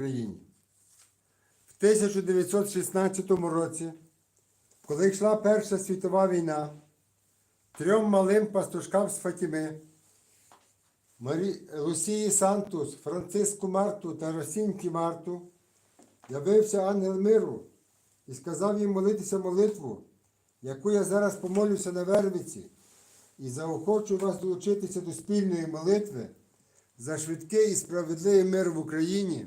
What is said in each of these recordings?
Україні. В 1916 році, коли йшла Перша світова війна, трьом малим пастушкам з Фатіми, Марі... Лусії Сантус, Франциску Марту та Росіньки Марту, явився ангел миру і сказав їм молитися молитву, яку я зараз помолюся на Вервиці, і заохочу вас долучитися до спільної молитви за швидкий і справедливий мир в Україні,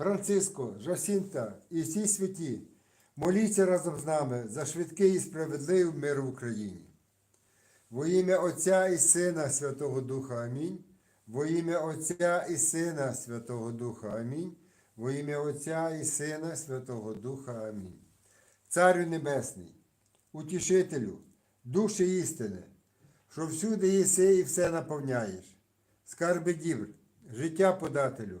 Франциско, Жасінта і всі святі, моліться разом з нами за швидкий і справедливий мир в Україні. Во ім'я Отця і Сина Святого Духа Амінь. Во ім'я Отця і Сина Святого Духа Амінь. Во ім'я Отця і Сина Святого Духа Амінь. Царю Небесний, утішителю, душі істини, що всюди єси і все наповняєш, скарби дівр, життя подателю,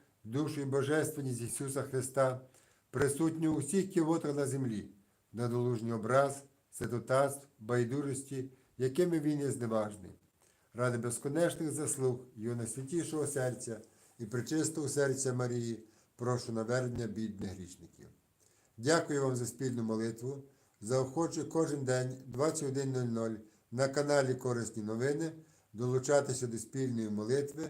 душу і божественність Ісуса Христа, присутню у всіх ківотах на землі, надолужній образ, святотатств, байдужості, якими він є зневажний. Ради безконечних заслуг Його найсвятішого серця і причистого серця Марії, прошу навернення бідних грішників. Дякую вам за спільну молитву. Заохочу кожен день 21.00 на каналі Корисні новини долучатися до спільної молитви